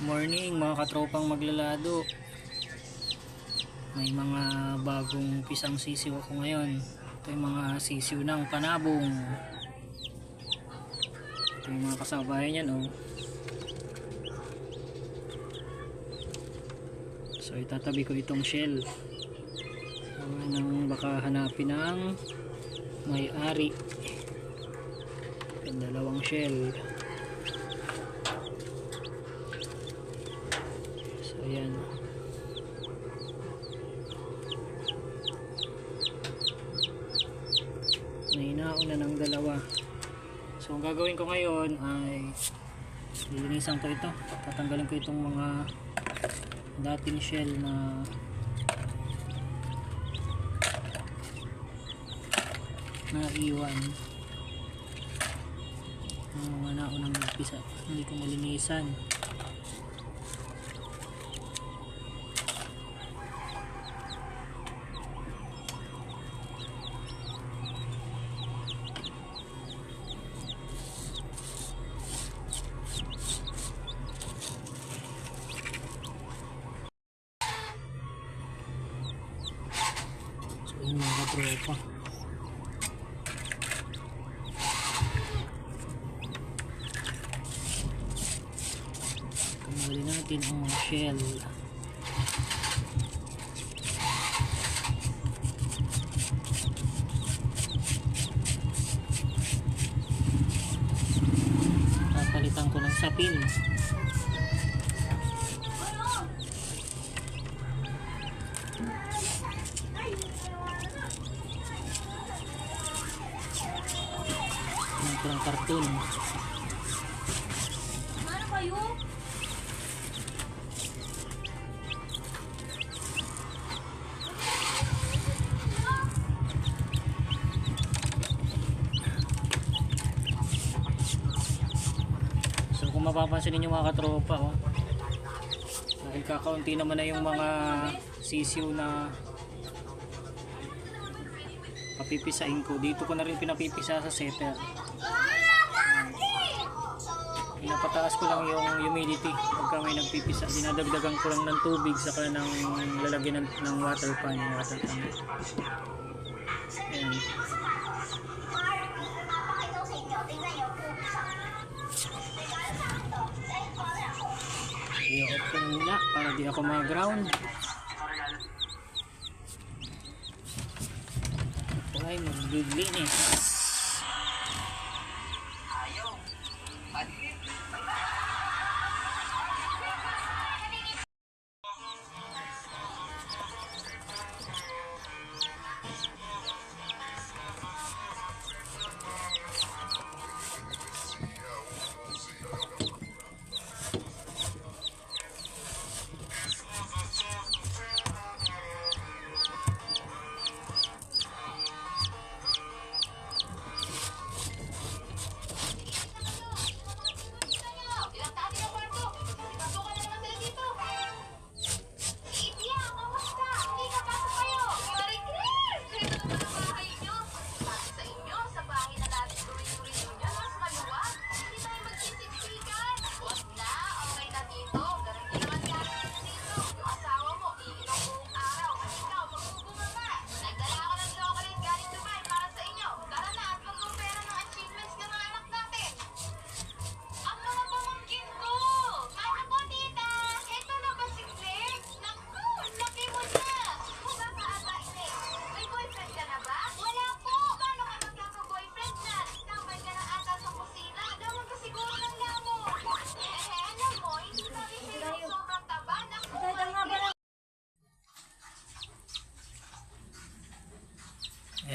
Morning mga katropang maglalado. May mga bagong pisang sisiw ako ngayon. Ito yung mga sisiw ng panabong. Ito yung mga kasabayan yan oh. So itatabi ko itong shell. Gawa nang baka hanapin ng may-ari. Dalawang shell. Ayan. Nahinaon na ng dalawa. So ang gagawin ko ngayon ay lilinisan ko ito. Tatanggalin ko itong mga dating shell na naiwan. Ang mga naunang nagpisa. Hindi ko malinisan. So katropa. Tanggalin natin ang shell. Papalitan ko ng sapin. Ng kurang karton. Ano kayo? So kung mapapansin ninyo mga katropa oh, dahil kakaunti naman na yung mga sisiw na papipisain ko dito ko na rin pinapipisa sa setter pinapataas ko lang yung humidity. Pagka may nagpipisa dinadagdagan ko lang ng tubig saka ng lalagyan ng, ng water pan yung water pan. Ayan. i-off ko muna para di ako mag-ground ito ay magliglinis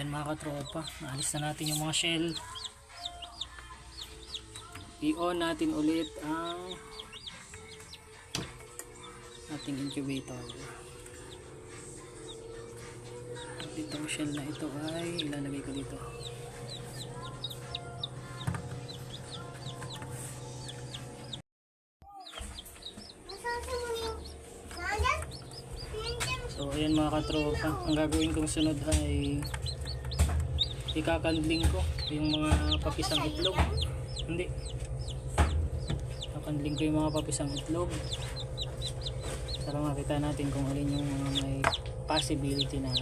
Ayan mga katropa, naalis na natin yung mga shell. I-on natin ulit ang ating incubator. At itong shell na ito ay ilalagay ko dito. So ayan mga katropa, ang gagawin kong sunod ay ikakandling ko yung mga papisang itlog. Hindi. Handling ko yung mga papisang itlog. Para makita natin kung alin yung mga may possibility na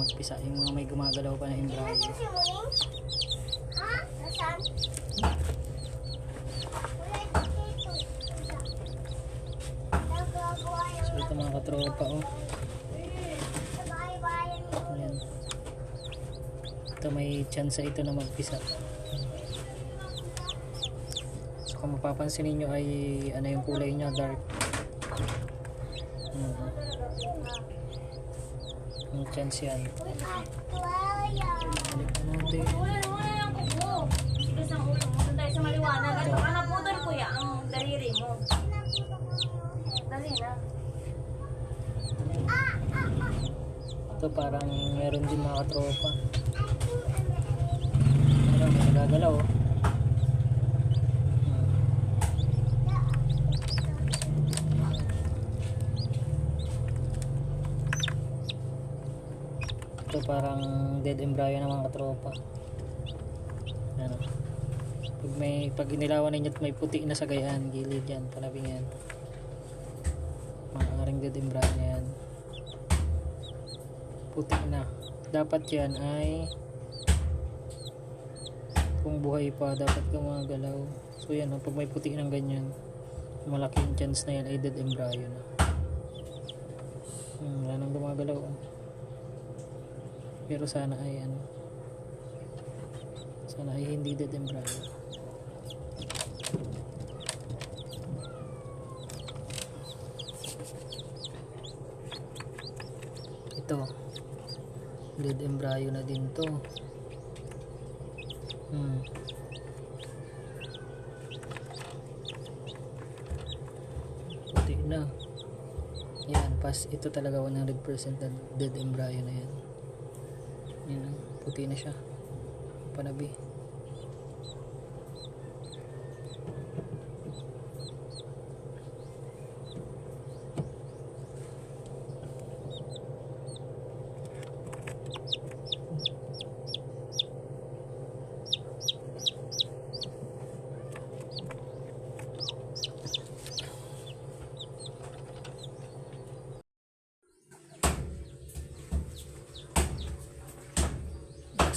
magpisa. Yung mga may gumagalaw pa na embryo. So ito mga katropa oh. sa bahay-bayan ni Ayan. Ito may chance ito na magpisa. So kung mapapansin ninyo ay ano yung kulay niya dark. Mhm. May chance yan. Balik na natin. Yung sa maliwanag. At baka naputol kuya ang daliri mo. Dali na. Ito parang meron din mga katropa. Ano, may nagagalaw. Ito parang dead embryo ng mga katropa. Ano. Pag may pag inilawan ninyo at may puti na sa gayaan, gilid yan, panabing yan. Maaaring dead embryo na yan puti na. Dapat yan ay kung buhay pa, dapat ka mga galaw. So yan, oh, pag may puti ng ganyan, malaki yung chance na yan ay dead embryo na. Hmm, wala nang gumagalaw. oh. Pero sana ay ano, sana ay hindi dead embryo. Ito, dead embryo na din to. Hmm. Puti na. Yan, pas ito talaga 100% na dead embryo na yan. Yan, puti na siya. Panabi.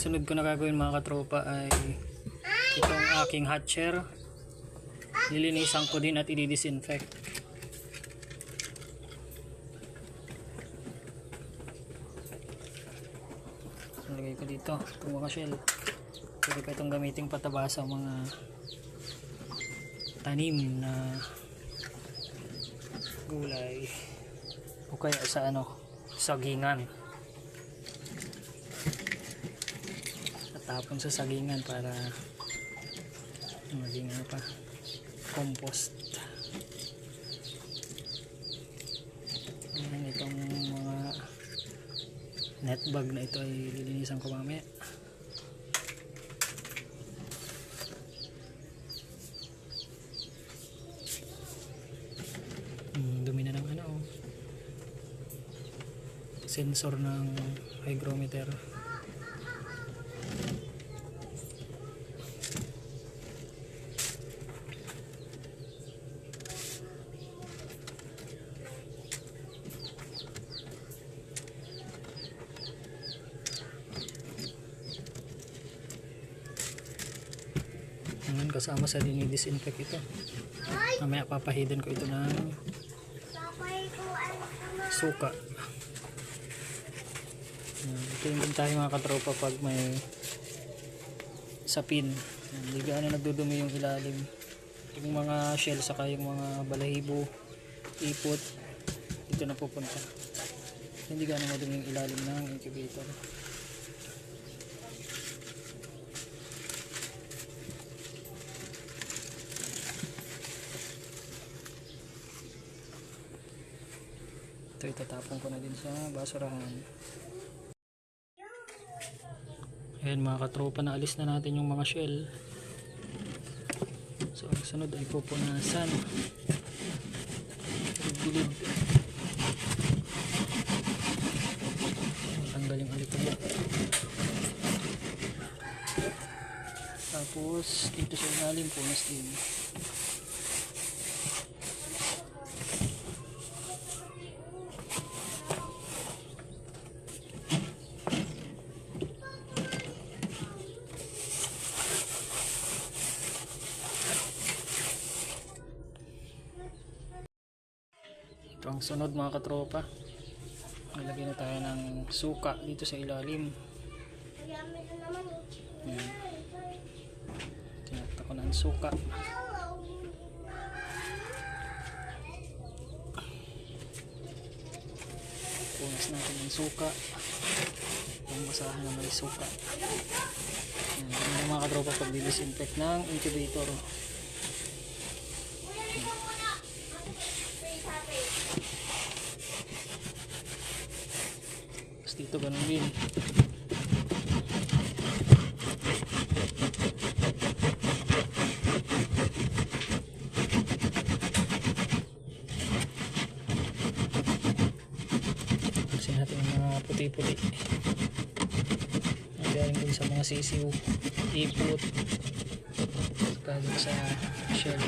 Sunod ko na gagawin mga katropa ay itong aking hatcher lilinisan ko din at i-disinfect. Lagay ko dito. Itong mga shell. Pwede pa itong gamiting pataba sa mga tanim na gulay. O kaya sa ano sagingan tapon sa sagingan para maging ano pa compost. Ayan, itong mga net bag na ito ay lilinisan ko mamaya. Hmm, ano oh. sensor ng hygrometer Ngayon kasama sa dinidisinfect ito. Mamaya papahidan ko ito ng ano suka. Yan, Ito yung din tayo mga katropa pag may sapin. Hindi gaano nagdudumi yung ilalim. Yung mga shell saka yung mga balahibo, ipot, dito na pupunta. Hindi gaano madumi yung ilalim ng incubator. Ito itatapon ko na din sa basurahan. Ayan mga katropa na alis na natin yung mga shell. So ang sunod ay pupunasan. Gilid. Tanggal yung alikabok. Tapos dito sa ilalim punas din. Ang sunod mga katropa. Nalagyan na tayo ng suka dito sa ilalim. Ayan. Tinakta ko na ang suka. Punas natin ang suka. Pangbasahan na may suka. Ang mga katropa pag disinfect ng incubator. Dito ganun din. Kasi natin yung mga puti-puti. Ang galing din sa mga sisiw, ipot, saka sa shell.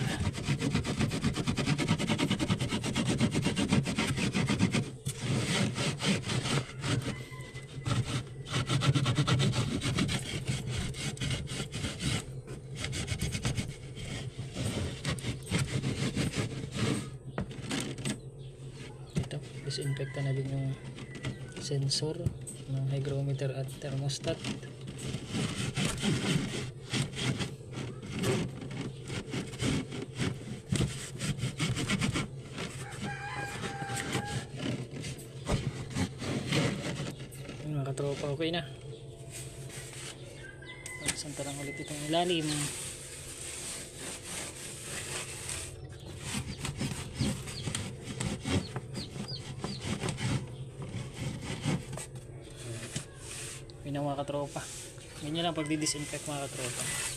Ito, disinfecta na din yung sensor ng hygrometer at thermostat. Yung mga katropa, okay na. Santa lang ulit itong ilalim. Mga katropa. Ganyan lang pag disinfect mga katropa.